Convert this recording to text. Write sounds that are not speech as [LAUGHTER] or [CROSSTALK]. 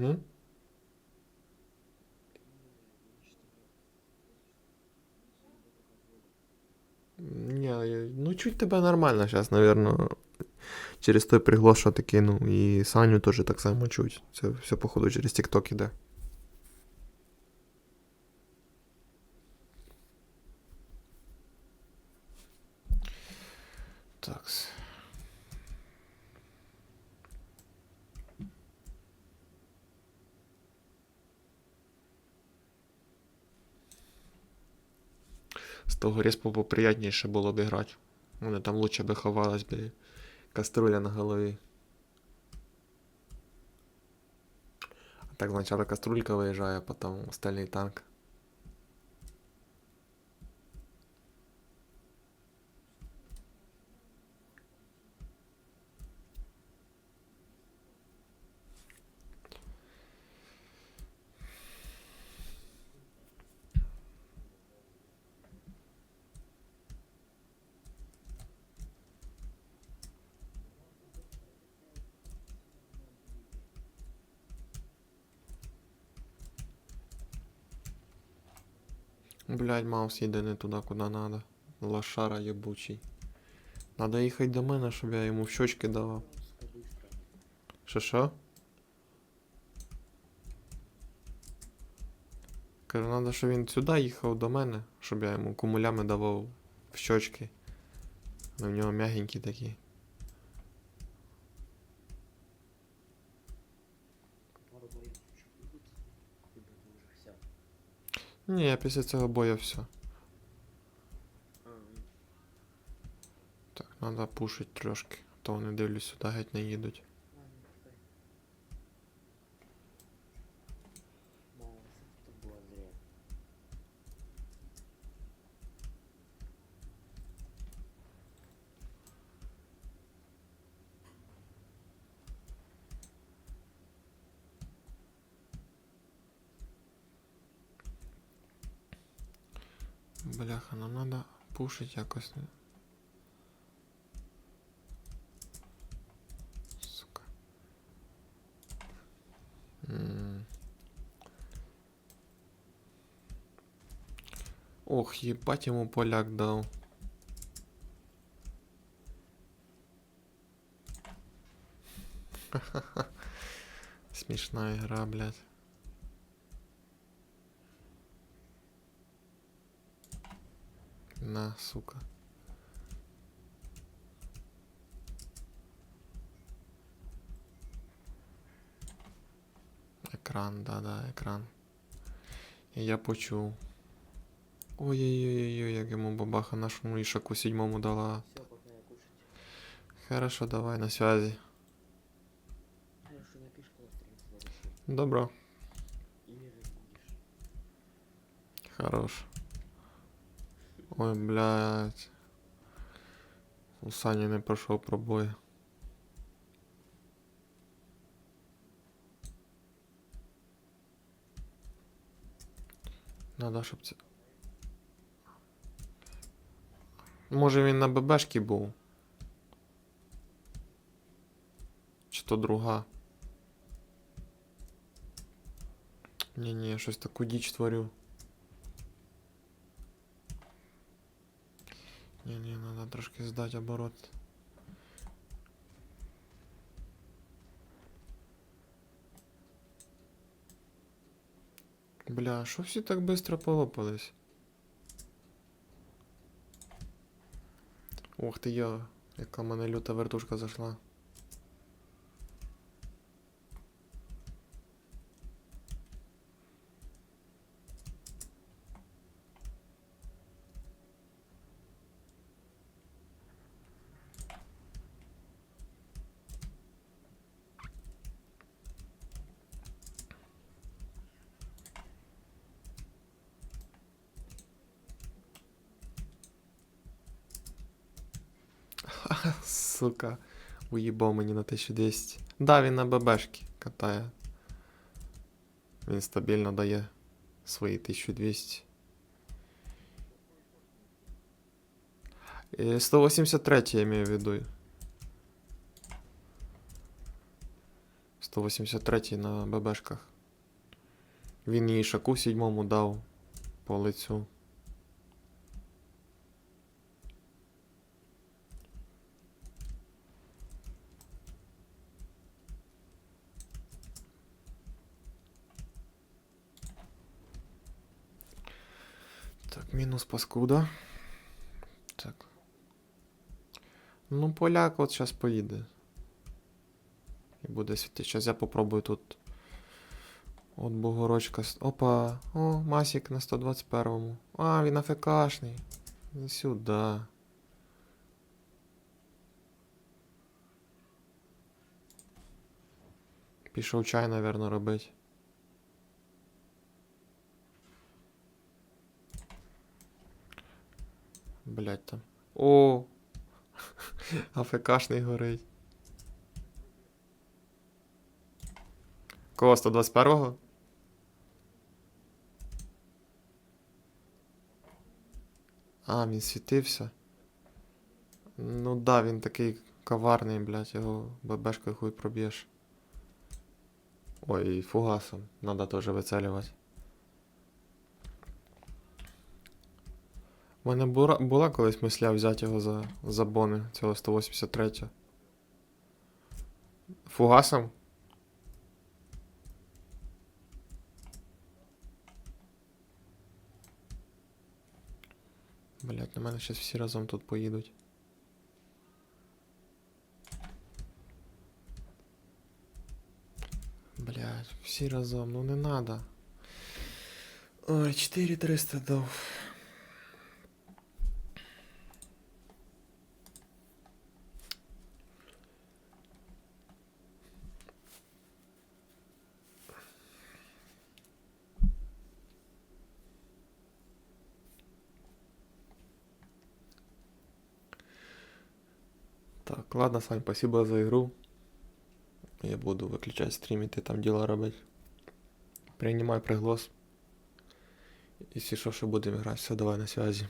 Ну? Не, ну чуть тебе нормально сейчас, наверное. Через той приглас, що ти кинув. І Саню теж так само чуть. Це все, походу, через TikTok іде. Такс. З того респу поприятніше було б грати. Вони там лучше би ховалась би каструля на голові. А так спочатку каструлька виїжджає, а потім остальний танк. Блядь, Маус їде не туди, куди надо. Лошара єбучий. Надо їхати до мене, щоб я йому в щочки давав. Що що? Кажу, надо, щоб він сюди їхав до мене, щоб я йому кумулями давав в щочки. Ну, в нього м'ягенькі такі. Ні, після цього бою все. Так, треба пушить трошки, то вони дивлюсь сюди геть не їдуть. Бляха, нам треба пушить якось. Сука. Ох, ебать ему поляк дал. [LAUGHS] Смешная игра, блядь. На, сука. Екран, да-да, екран. І я почув. Ой-ой-ой, як йому бабаха нашому ішаку сідьмому дала. Все, погнали кушать. Хорошо, давай, на связи. А я что напишешь, когда стрим следующий? Добро. И мирить будешь. Хорош. Ой, блядь. У Сані не пройшов пробой. Надо, щоб це. Може він на ББшки був? Чи то друга? Ні-ні, щось таку діч творю. Трошки оборот. Бля, що всі так быстро полопались? Ух ти я, яка мене люта вертушка зайшла. Сука, уїбав мені на 1200. Да, він на ББшки катає. Він стабільно дає свої 1200. Е, 183 я имею в виду. 183 на ББшках. Він їй шаку сідьмому дав по лицю. Так, мінус паскуда. Так. Ну, поляк от зараз поїде. І буде світи. Зараз я попробую тут. От Богорочка. Опа! О, Масік на 121-му. А, він АФКшний. Не сюди. Пішов чай, напевно, робить. Блять там. О! [LAUGHS] АФКшний горить. Кого 121-го? А, він світився. Ну да, він такий коварний, блядь, його бебешкою хуй проб'єш. Ой, і фугасом. Надо теж вицелювати. У мене була, була колись мисля взяти його за, за бони цього 183. Фугасом? Блять, на мене зараз всі разом тут поїдуть. Блять, всі разом, ну не надо. Ой, 4300 дав. Так, ладно, Сань, спасибо за игру. Я буду выключать стрим, и ты там дела робить. Принимай приглас. Если что, что будем играть, все, давай на связи.